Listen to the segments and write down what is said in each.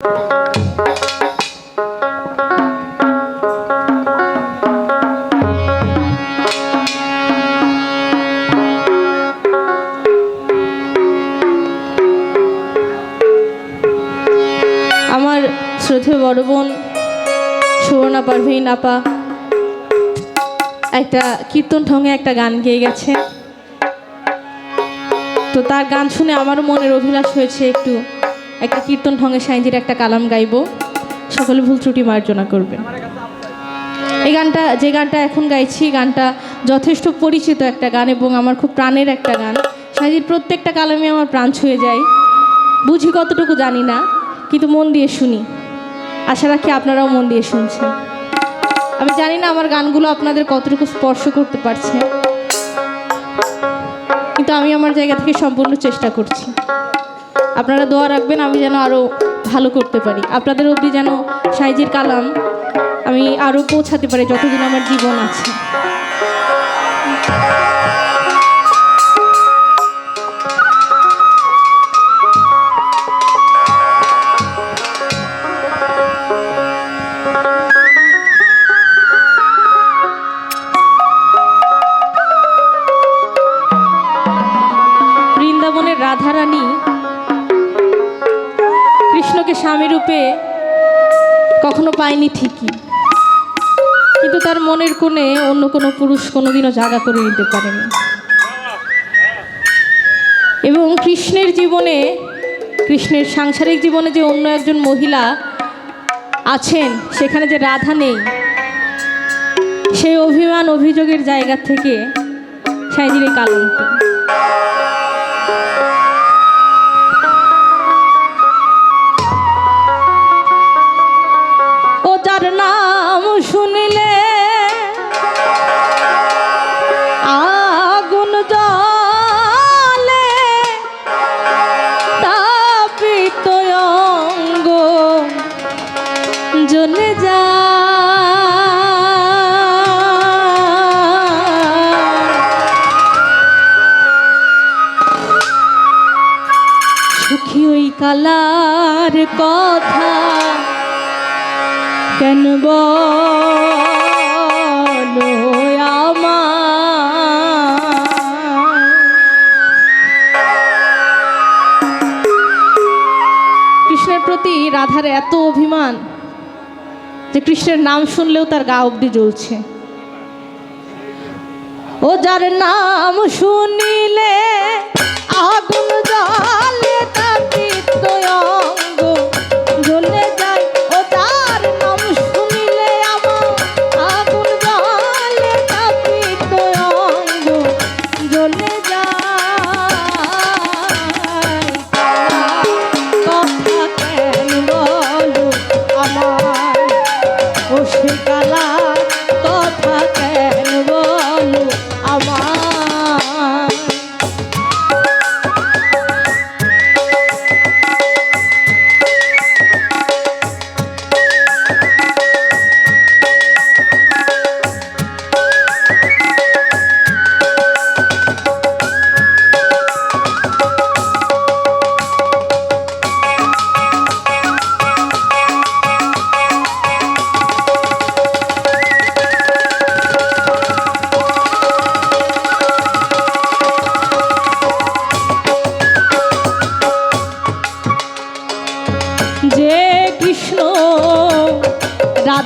আমার শ্রদ্ধেয় বড় বোন সুবর্ণা পারভিন আপা, একটা কীর্তন ঠঙে একটা গান গেয়ে গেছে। তো তার গান শুনে আমারও মনের অভিলাষ হয়েছে একটু। একটা কীর্তন ঠঙে সাইজির একটা কালাম গাইবো। সকলে ভুল ত্রুটি মার্জনা করবেন। এই গানটা, যে গানটা এখন গাইছি, গানটা যথেষ্ট পরিচিত একটা গান এবং আমার খুব প্রাণের একটা গান। সাইজির প্রত্যেকটা কালামে আমার প্রাণ ছুঁয়ে যায়। বুঝি কতটুকু জানি না, কিন্তু মন দিয়ে শুনি। আশা রাখি আপনারাও মন দিয়ে শুনছেন। আমি জানি না আমার গানগুলো আপনাদের কতটুকু স্পর্শ করতে পারছে। কিন্তু আমি আমার জায়গা থেকে সম্পূর্ণ চেষ্টা করছি। আপনারা দোয়া রাখবেন, আমি যেন আরও ভালো করতে পারি। আপনাদের অবধি যেন সাইজির কালাম আমি আরও পৌঁছাতে পারি, যতদিন আমার জীবন আছে। রূপে কখনো পায়নি ঠিকই। কিন্তু তার মনের কোণে অন্য কোনো পুরুষ কোনোদিনও জায়গা করে নিতে পারেনি। এবং কৃষ্ণের জীবনে, কৃষ্ণের সাংসারিক জীবনে যে অন্য একজন মহিলা আছেন, সেখানে যে রাধা নেই, সেই অভিমান, অভিযোগের জায়গা থেকে সাইজির কালমটি বলো কৃষ্ণের প্রতি রাধার এত অভিমান যে কৃষ্ণের নাম শুনলেও তার গা অব্দি জ্বলছে। ও যার নাম শুনিলে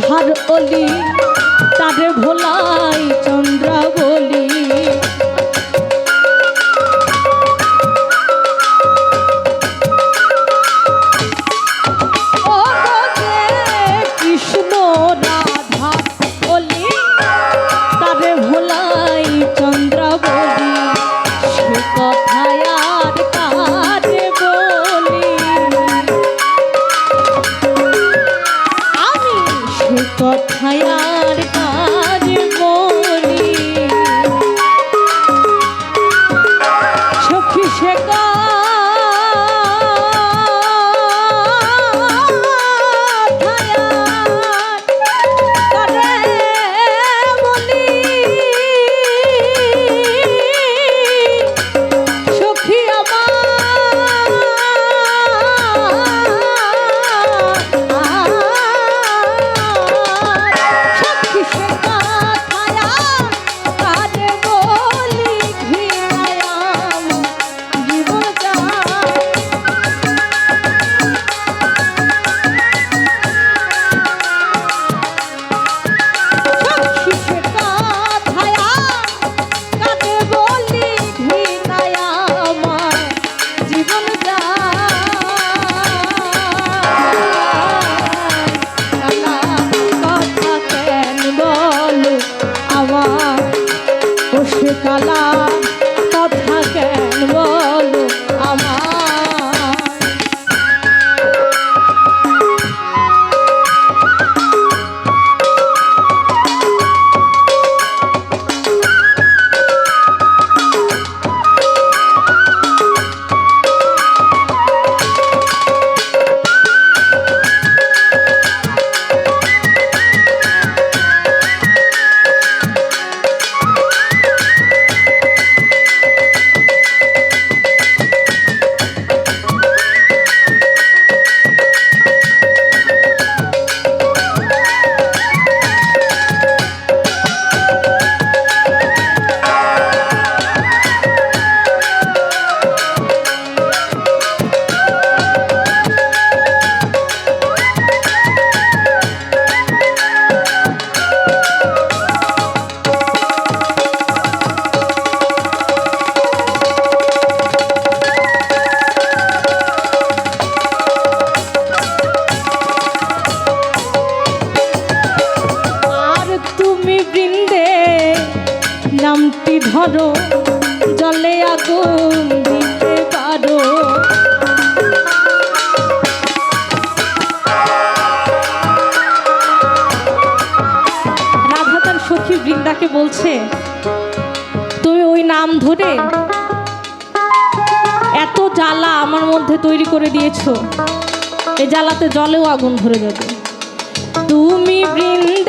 রাধার অলি তারে ভোলাই চন্দ্র বৃন্দাকে বলছে, তুমি ওই নাম ধরে এত জ্বালা আমার মধ্যে তৈরি করে দিয়েছ। এ জ্বালাতে জলেও আগুন ধরে যাবে। তুমি বৃন্দে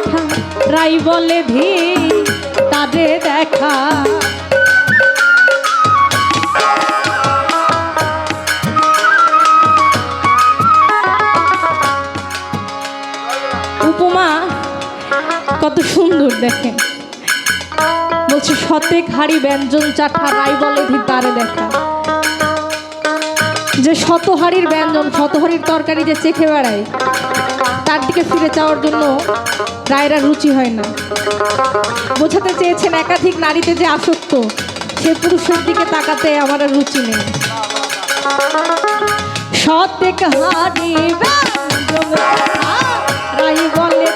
কাঠা রাই বলে ধি তাদের দেখা। উপমা কত সুন্দর দেখেন। বলছে শতেক হাড়ি ব্যঞ্জন চাঠা, রাই বলে ধি তারে দেখা। যে শতহারির ব্যঞ্জন শতহারির তরকারি যে চেখে বেড়ায়, তার দিকে ফিরে যাওয়ার জন্য রায়রা রুচি হয় না। বোঝাতে চেয়েছেন একাধিক নারীতে যে আসক্ত, সে পুরুষের দিকে তাকাতে আমার আর রুচি নেই। সত্যি হারি রায় বলে